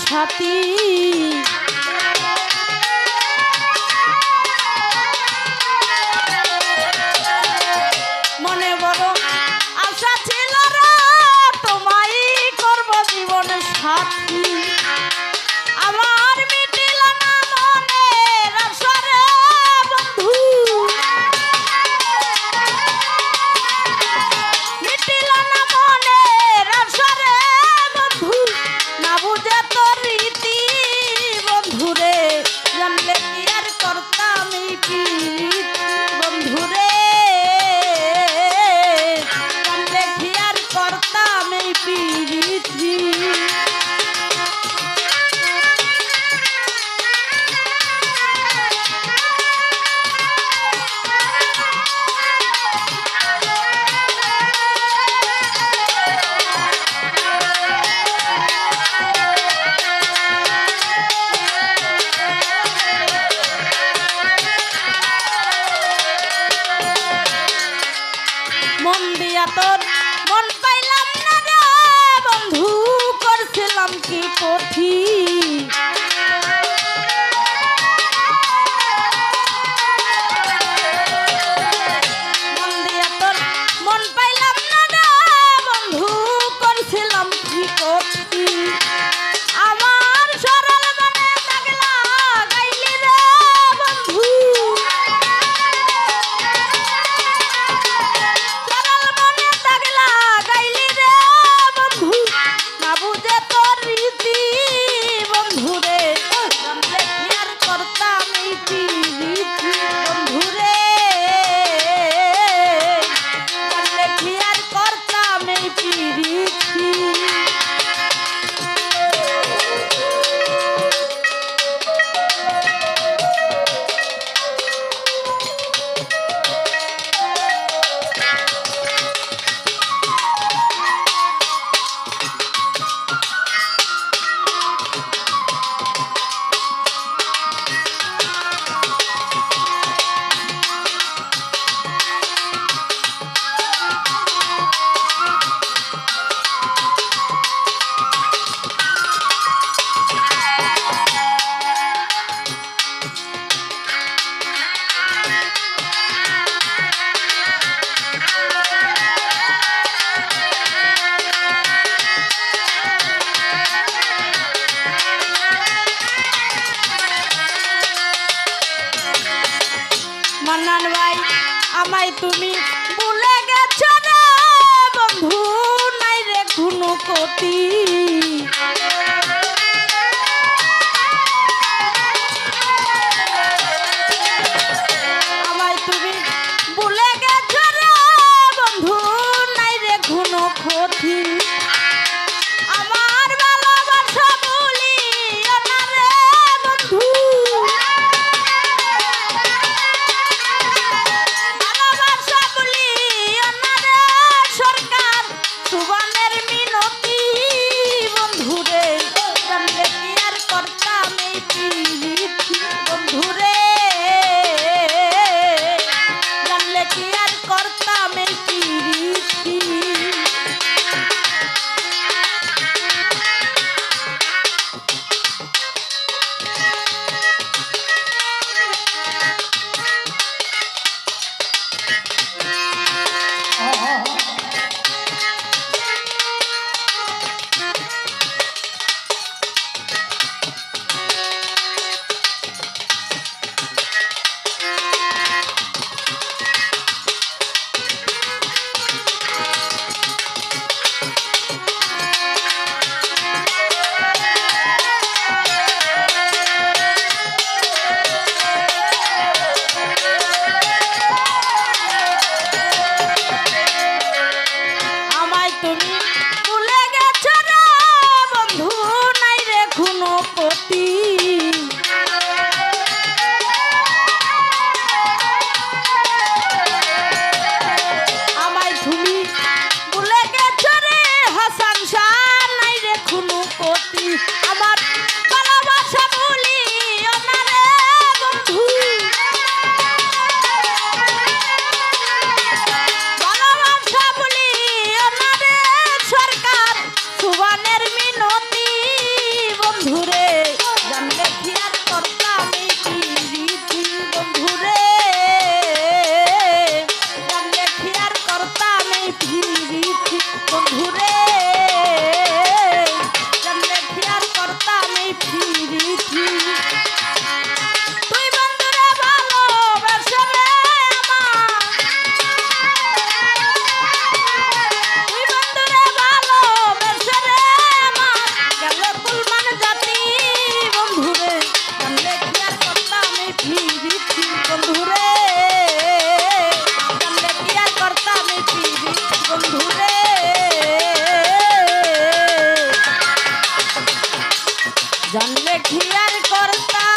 happy Mannan ভাই আমায় তুমি ভুলে গেছো না? বন্ধু নাই রে কোনো কতি জানলে কি আর করতা